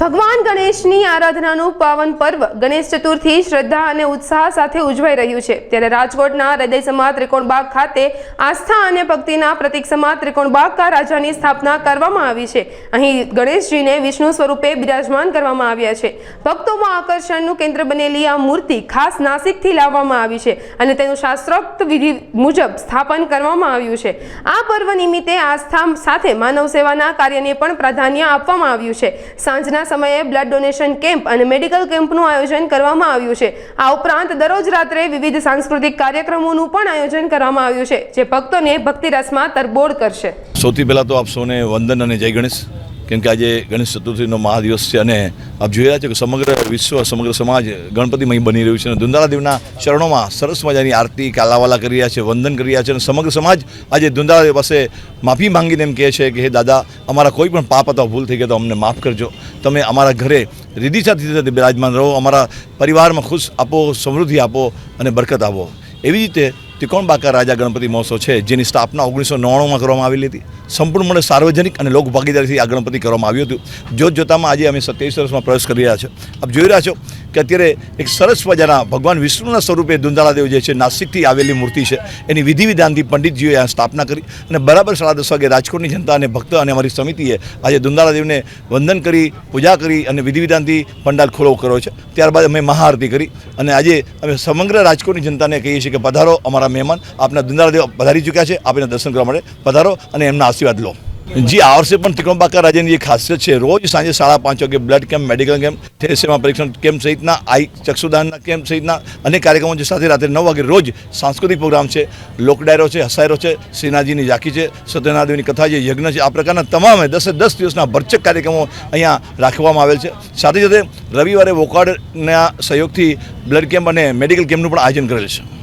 ભગવાન ગણેશની આરાધનાનું પાવન પર્વ ગણેશ ચતુર્થી શ્રદ્ધા અને ઉત્સાહ સાથે ઉજવાઈ રહ્યું છે. ત્યારે રાજકોટના હૃદય સમા ત્રિકોણબાગ ખાતે આસ્થા અને ભક્તિના પ્રતિક સમા ત્રિકોણબાગ રાજાની સ્થાપના કરવામાં આવી છે. અહીં ગણેશજીને વિષ્ણુ સ્વરૂપે બિરાજમાન કરવામાં આવ્યા છે. ભક્તોમાં આકર્ષણનું કેન્દ્ર બનેલી આ મૂર્તિ ખાસ નાસિકથી લાવવામાં આવી છે અને તેનું શાસ્ત્રોક્ત વિધિ મુજબ સ્થાપન કરવામાં આવ્યું છે. આ પર્વ નિમિત્તે આસ્થા સાથે માનવ સેવાના કાર્યને પણ પ્રાધાન્ય આપવામાં આવ્યું છે. સાંજના સમયે બ્લડ ડોનેશન કેમ્પ અને મેડિકલ કેમ્પનું આયોજન કરવામાં આવ્યું છે. આ ઉપરાંત દરરોજ રાત્રે વિવિધ સાંસ્કૃતિક કાર્યક્રમોનું પણ આયોજન કરવામાં આવ્યું છે, જે ભક્તોને ભક્તિરસમાં તરબોળ કરશે. સૌથી પહેલાં તો આપ સૌને વંદન અને જય ગણેશ. કેમ કે આજે ગણેશ ચતુર્થીનો મહાદિવસ છે અને આપ જોઈ રહ્યા છો કે સમગ્ર વિશ્વ, સમગ્ર સમાજ ગણપતિમય બની રહ્યું છે અને ધુંધાળા દેવના ચરણોમાં સરસ મજાની આરતી, કાલાવાલા કરી રહ્યા છે, વંદન કરી રહ્યા છે અને સમગ્ર સમાજ આજે ધુંધાળા પાસે માફી માંગીને એમ કહે છે કે, હે દાદા, અમારા કોઈ પણ પાપ અથવા ભૂલ થઈ ગયા તો અમને માફ કરજો. તમે અમારા ઘરે રીધી સાથે બિરાજમાન રહો, અમારા પરિવારમાં ખુશ આપો, સમૃદ્ધિ આપો અને બરકત આપો. એવી રીતે ત્રિકોણ બાકા રાજા ગણપતિ મહોત્સવ છે, જેની સ્થાપના ઓગણીસો નવ્વાણુંમાં કરવામાં આવેલી હતી. સંપૂર્ણપણે સાર્વજનિક અને લોક ભાગીદારીથી આ ગણપતિ કરવામાં આવ્યું હતું. જોત જોતામાં આજે અમે સત્યાવીસ વર્ષમાં પ્રવેશ કરી રહ્યા છે આપ જોઈ રહ્યા છો કે અત્યારે એક સરસ મજાના ભગવાન વિષ્ણુના સ્વરૂપે દેવ જે છે, નાસિકથી આવેલી મૂર્તિ છે. એની વિધિ વિધાનથી પંડિતજીઓએ આ સ્થાપના કરી અને બરાબર સાડા દસ વાગે રાજકોટની જનતા અને ભક્ત અને અમારી સમિતિએ આજે દુંદાળાદેવને વંદન કરી, પૂજા કરી અને વિધિ વિધાનથી પંડાલ ખોલો કર્યો છે. ત્યારબાદ અમે મહાઆરતી કરી અને આજે અમે સમગ્ર રાજકોટની જનતાને કહીએ છીએ કે પધારો, અમારા મહેમાન, આપના દુંદાળા પધારી ચૂક્યા છે. આપને દર્શન કરવા માટે પધારો અને એમના આશીર્વાદ લો. જી, આ વર્ષે પણ ત્રિકોણબાકા રાજ્યની જે ખાસિયત છે. રોજ સાંજે સાડા પાંચ વાગે blood camp medical camp thalassemia પરીક્ષણ કેમ્પ સહિતના, આઈ ચક્ષુદાનના કેમ્પ સહિતના અનેક કાર્યક્રમો છે. સાથે રાત્રે નવ વાગે રોજ સાંસ્કૃતિક પ્રોગ્રામ છે. લોકડાયરો છે, હસાયરો છે શ્રીનાથજીની ઝાંખી છે સત્યનારાયણની કથા છે, યજ્ઞ છે. આ પ્રકારના તમામ દસે દસ દિવસના ભરચક કાર્યક્રમો અહીંયા રાખવામાં આવેલ છે. સાથે સાથે રવિવારે વોકાડના સહયોગથી બ્લડ કેમ્પ અને મેડિકલ કેમ્પનું પણ આયોજન કરેલ છે.